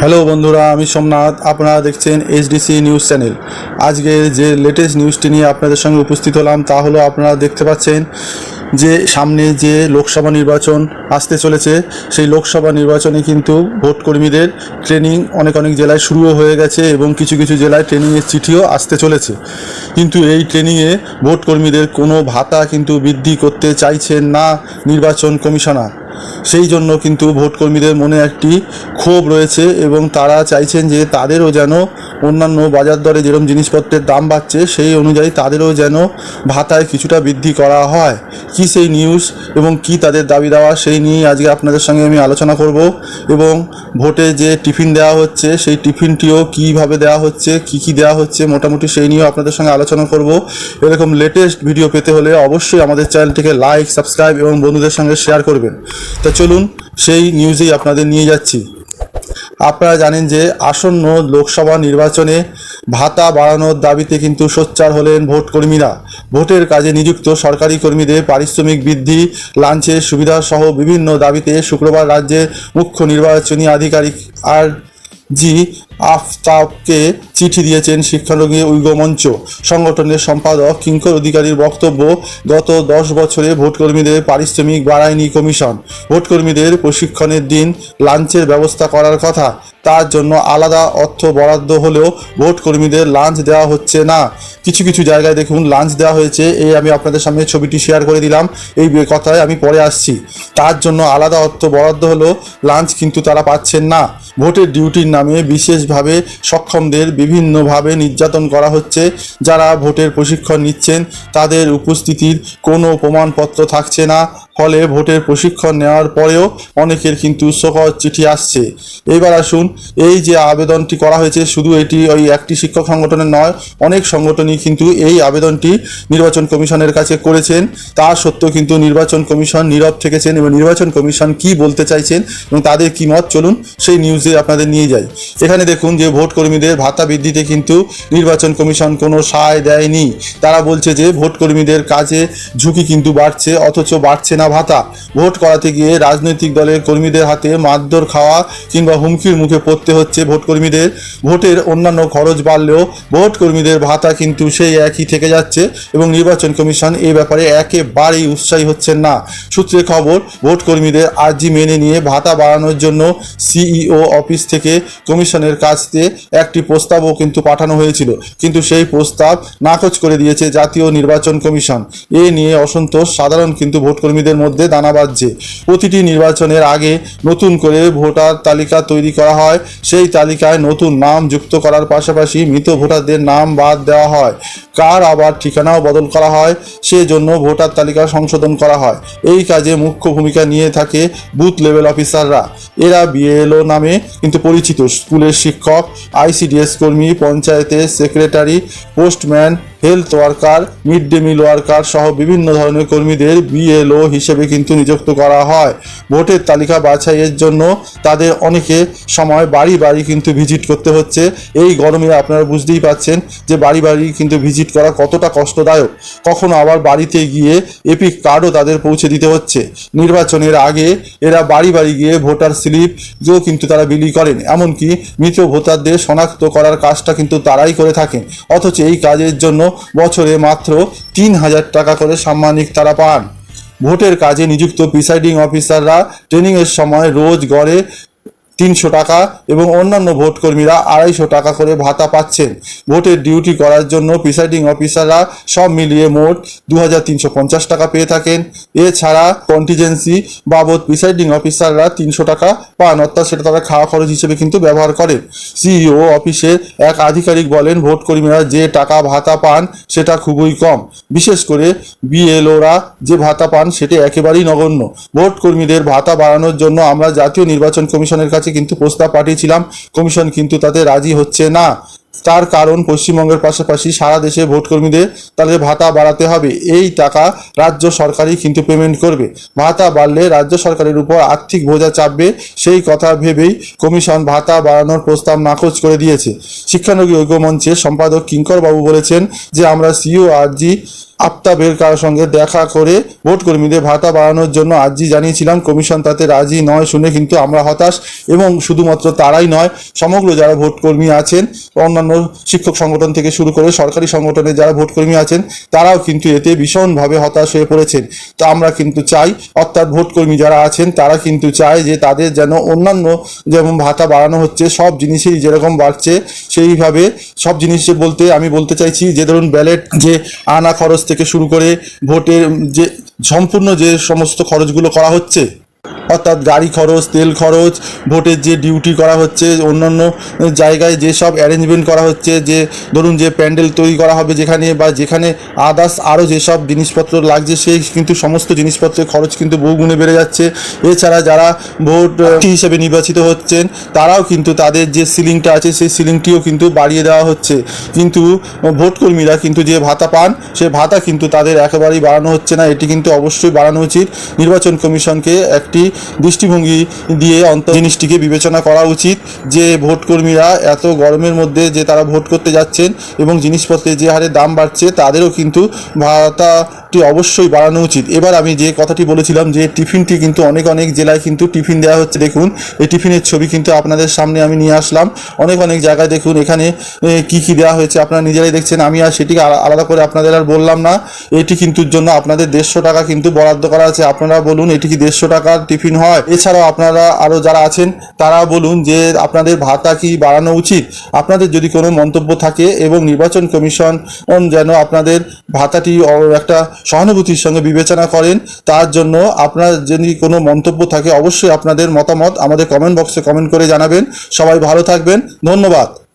Hello বন্ধুরা, আমি সোমনাথ। আপনারা দেখছেন এইচডিসি নিউজ চ্যানেল আজকে যে লেটেস্ট নিউজটি নিয়ে আপনাদের সঙ্গে উপস্থিত হলাম, তা হলো আপনারা দেখতে পাচ্ছেন যে সামনে যে লোকসভা নির্বাচন আসতে চলেছে, সেই লোকসভা নির্বাচনে কিন্তু ভোট কর্মীদের ট্রেনিং অনেক অনেক জেলায় শুরুও হয়ে গেছে এবং কিছু কিছু জেলায় ট্রেনিংয়ের চিঠিও আসতে চলেছে। কিন্তু এই ট্রেনিংয়ে ভোট কর্মীদের কোনো ভাতা কিন্তু বৃদ্ধি করতে চাইছেন না নির্বাচন কমিশনার। সেই জন্য কিন্তু ভোটকর্মীদের মনে একটি ক্ষোভ রয়েছে এবং তারা চাইছেন যে তাদেরও যেন অন্যান্য বাজার দরে যেরকম জিনিসপত্রের দাম বাড়ছে, সেই অনুযায়ী তাদেরও যেন ভাতায় কিছুটা বৃদ্ধি করা হয়। কি সেই নিউজ এবং কি তাদের দাবি দেওয়া, সেই নিয়েই আজকে আপনাদের সঙ্গে আমি আলোচনা করব এবং ভোটে যে টিফিন দেওয়া হচ্ছে, সেই টিফিনটিও কীভাবে দেওয়া হচ্ছে, কি কি দেওয়া হচ্ছে মোটামুটি সেই নিয়েও আপনাদের সঙ্গে আলোচনা করব। এরকম লেটেস্ট ভিডিও পেতে হলে অবশ্যই আমাদের চ্যানেলটিকে লাইক সাবস্ক্রাইব এবং বন্ধুদের সঙ্গে শেয়ার করবেন। তা চলুন, সেই নিউজেই আপনাদের নিয়ে যাচ্ছি। আপনারা জানেন যে আসন্ন লোকসভা নির্বাচনে ভাতা বাড়ানোর দাবিতে কিন্তু সোচ্চার হলেন ভোট কর্মীরা ভোটের কাজে নিযুক্ত সরকারি কর্মীদের পারিশ্রমিক বৃদ্ধি, লাঞ্চের সুবিধাসহ বিভিন্ন দাবিতে শুক্রবার রাজ্যের মুখ্য নির্বাচনী আধিকারিক আর জি আফতাবকে চিঠি দিয়েছেন শিক্ষানবী ঐক্যমঞ্চ সংগঠনের সম্পাদক, কিঙ্কর অধিকারীর বক্তব্য, গত দশ বছরে ভোটকর্মীদের পারিশ্রমিক বাড়ায়নি কমিশন। ভোটকর্মীদের প্রশিক্ষণের দিন লাঞ্চের ব্যবস্থা করার কথা। তার জন্য আলাদা অর্থ বরাদ্দ হলেও ভোট কর্মীদের লাঞ্চ দেওয়া হচ্ছে না। কিছু কিছু জায়গায় দেখুন, লাঞ্চ দেওয়া হয়েছে। এই আমি আপনাদের সামনে ছবিটি শেয়ার করে দিলাম। এই কথায় আমি পরে আসছি। তার জন্য আলাদা অর্থ বরাদ্দ হলেও লাঞ্চ কিন্তু তারা পাচ্ছেন না। ভোটের ডিউটির নামে বিশেষভাবে সক্ষমদের বিভিন্নভাবে নির্যাতন করা হচ্ছে। যারা ভোটের প্রশিক্ষণ নিচ্ছেন, তাদের উপস্থিতির কোনো প্রমাণপত্র থাকছে না। ফলে ভোটের প্রশিক্ষণ নেওয়ার পরেও অনেকের কিন্তু শোকজ চিঠি আসছে। এইবার আসুন, এই যে আবেদনটি করা হয়েছে, শুধু এটি ওই একটি শিক্ষক সংগঠনের নয়, অনেক সংগঠনই কিন্তু এই আবেদনটি নির্বাচন কমিশনের কাছে করেছেন। তা সত্ত্বেও কিন্তু নির্বাচন কমিশন নীরব থেকেছেন এবং নির্বাচন কমিশন কি বলতে চাইছেন এবং তাদের কি মত? চলুন সেই নিউজে আপনাদের নিয়ে যাই। এখানে দেখুন যে ভোট কর্মীদের ভাতা বৃদ্ধিতে কিন্তু নির্বাচন কমিশন কোনো সায় দেয়নি। তারা বলছে যে ভোট কর্মীদের কাজে ঝুঁকি কিন্তু বাড়ছে, অথচ বাড়ছে না ভাতা। ভোট করাতে গিয়ে রাজনৈতিক দলের কর্মীদের হাতে মারধর খাওয়া কিংবা হুমকির মুখে পড়তে হচ্ছে ভোট কর্মীদের ভোটের অন্যান্য খরচ বাড়লেও ভোট কর্মীদের ভাতা কিন্তু সেই একই থেকে যাচ্ছে এবং নির্বাচন কমিশন এই ব্যাপারে একেবারেই উৎসাহী হচ্ছেন না। সূত্রে খবর ভোট কর্মীদের আর্জি মেনে নিয়ে ভাতা বাড়ানোর জন্য সিইও অফিস থেকে কমিশনের কাছে একটি প্রস্তাবও কিন্তু পাঠানো হয়েছিল। কিন্তু সেই প্রস্তাব নাকচ করে দিয়েছে জাতীয় নির্বাচন কমিশন। এ নিয়ে অসন্তোষ সাধারণ কিন্তু ভোটকর্মীদের মধ্যে দানা বাঁধছে। প্রতিটি নির্বাচনের আগে নতুন করে ভোটার তালিকা তৈরি করা হয়। সেই তালিকায় নতুন নাম যুক্ত করার পাশাপাশি মৃত ভোটারদের নাম বাদ দেওয়া হয়। কার আবার ঠিকানাও বদল করা হয়। সেজন্য ভোটার তালিকা সংশোধন করা হয়। এই কাজে মুখ্য ভূমিকা নিয়ে থাকে বুথ লেভেল অফিসাররা। এরা বিএলও নামে কিন্তু পরিচিত স্কুলের শিক্ষক, আইসিডিএস কর্মী পঞ্চায়েতের secretary postman health worker mid day meal worker সহ বিভিন্ন ধরনের কর্মীদের বিএলও হিসেবে কিন্তু নিযুক্ত করা হয়। ভোটের তালিকা বাছাইয়ের জন্য তাদের অনেকে সময় বাড়ি বাড়ি কিন্তু ভিজিট করতে হচ্ছে। এই গরমে আপনারা বুঝতেই পাচ্ছেন যে বাড়ি বাড়ি কিন্তু ভিজিট করা কতটা কষ্টদায়ক। কখনো আবার বাড়িতে গিয়ে এপিক কার্ডও তাদের পৌঁছে দিতে হচ্ছে। নির্বাচনের আগে এরা বাড়ি বাড়ি গিয়ে ভোটার স্লিপও কিন্তু তারা বিলি করেন। এমনকি মৃত ভোটারদের শনাক্ত করার কাজটা কিন্তু তারাই করে থাকেন। অথচ এই কাজের জন্য বছরে মাত্র তিন হাজার টাকা করে সাম্মানিক তারা পান। ভোটের কাজে নিযুক্ত প্রিসাইডিং অফিসাররা ট্রেনিংয়ের সময় রোজ গড়ে তিনশো টাকা এবং অন্যান্য ভোটকর্মীরা আড়াইশো টাকা করে ভাতা পাচ্ছেন। ভোটের ডিউটি করার জন্য প্রিসাইডিং অফিসাররা সব মিলিয়ে মোট দু হাজার তিনশো পঞ্চাশ টাকা পেয়ে থাকেন। এছাড়া কন্টিজেন্সি বাবদ প্রিসাইডিং অফিসাররা তিনশো টাকা পান, অর্থাৎ সেটা তারা খাওয়া খরচ হিসেবে কিন্তু ব্যবহার করেন। সিইও অফিসের এক আধিকারিক বলেন, ভোটকর্মীরা যে টাকা ভাতা পান সেটা খুবই কম। বিশেষ করে বিএলওরা যে ভাতা পান সেটি একেবারেই নগণ্য। ভোট কর্মীদের ভাতা বাড়ানোর জন্য আমরা জাতীয় নির্বাচন কমিশনের কাছে কিন্তু প্রস্তাব পাঠিয়েছিলাম কমিশন কিন্তু তাতে রাজি হচ্ছে না। তার কারণ পশ্চিমবঙ্গের পাশাপাশি সারা দেশে ভোটকর্মীদের তাদের ভাতা বাড়াতে হবে। এই টাকা রাজ্য সরকারই কিন্তু পেমেন্ট করবে। ভাতা বাড়লে রাজ্য সরকারের উপর আর্থিক বোঝা চাপবে, সেই কথা ভেবেই কমিশন ভাতা বাড়ানোর প্রস্তাব নাকচ করে দিয়েছে। শিক্ষানবী ঐক্য মঞ্চের সম্পাদক কিঙ্কর বাবু বলেছেন যে, আমরা সিও আরজি আফতাবের কারোর সঙ্গে দেখা করে ভোট কর্মীদের ভাতা বাড়ানোর জন্য আর্জি জানিয়েছিলাম। কমিশন তাতে রাজি নয় শুনে কিন্তু আমরা হতাশ এবং শুধুমাত্র তারাই নয়, সমগ্র যারা ভোট কর্মী আছেন, অন্যান্য শিক্ষক সংগঠন থেকে শুরু করে সরকারি সংগঠনে যারা ভোট কর্মী আছেন, তারাও কিন্তু এতে ভীষণভাবে হতাশ হয়ে পড়েছেন। তো আমরা কিন্তু চাই, অর্থাৎ ভোট কর্মী যারা আছেন, তারা কিন্তু চায় যে তাদের যেন অন্যান্য যেমন ভাতা বাড়ানো হচ্ছে, সব জিনিসেই যেরকম বাড়ছে, সেইভাবে সব জিনিসে বলতে আমি বলতে চাইছি যে ধরুন ব্যালেট যে আনা খরচ থেকে শুরু করে ভোটের যে সম্পূর্ণ যে সমস্ত খরচগুলো করা হচ্ছে অর্থাৎ গাড়ি খরচ, তেল খরচ, ভোটের যে ডিউটি করা হচ্ছে, অন্যান্য জায়গায় যেসব অ্যারেঞ্জমেন্ট করা হচ্ছে, যে ধরুন যে প্যান্ডেল তৈরি করা হবে যেখানে বা যেখানে আদার্স আরও যেসব জিনিসপত্র লাগছে, সেই কিন্তু সমস্ত জিনিসপত্রের খরচ কিন্তু বহুগুণে বেড়ে যাচ্ছে। এছাড়া যারা ভোট হিসেবে নির্বাচিত হচ্ছেন, তারাও কিন্তু তাদের যে সিলিংটা আছে, সেই সিলিংটিও কিন্তু বাড়িয়ে দেওয়া হচ্ছে। কিন্তু ভোট কর্মীরা কিন্তু যে ভাতা পান, সে ভাতা কিন্তু তাদের একেবারেই বাড়ানো হচ্ছে না। এটি কিন্তু অবশ্যই বাড়ানো উচিত। নির্বাচন কমিশনকে একটি দৃষ্টিভঙ্গি দিয়ে অন্ত জিনিসটিকে বিবেচনা করা উচিত যে ভোটকর্মীরা এত গরমের মধ্যে যে তারা ভোট করতে যাচ্ছেন এবং জিনিসপত্রের যে হারে দাম বাড়ছে তাদেরও কিন্তু ভাতাটি অবশ্যই বাড়ানো উচিত। এবার আমি যে কথাটি বলেছিলাম যে টিফিনটি কিন্তু অনেক অনেক জেলায় কিন্তু টিফিন দেওয়া হচ্ছে, দেখুন। এই টিফিনের ছবি কিন্তু আপনাদের সামনে আমি নিয়ে আসলাম। অনেক অনেক জায়গায় দেখুন এখানে কি কি দেওয়া হয়েছে আপনারা নিজেরাই দেখছেন। আমি আর সেটিকে আলাদা করে আপনাদের আর বললাম না। এটি কিন্তু জন্য আপনাদের দেড়শো টাকা কিন্তু বরাদ্দ করা আছে। আপনারা বলুন এটি কি দেড়শো টাকার টিফিন হয়? এছাড়াও আপনারা আরও যারা আছেন, তারা বলুন যে আপনাদের ভাতা কি বাড়ানো উচিত? আপনাদের যদি কোনো মন্তব্য থাকে এবং নির্বাচন কমিশন যেন আপনাদের ভাতাটি একটা সহানুভূতির সঙ্গে বিবেচনা করেন, তার জন্য আপনার যদি কোনো মন্তব্য থাকে, অবশ্যই আপনাদের মতামত আমাদের কমেন্ট বক্সে কমেন্ট করে জানাবেন। সবাই ভালো থাকবেন। ধন্যবাদ।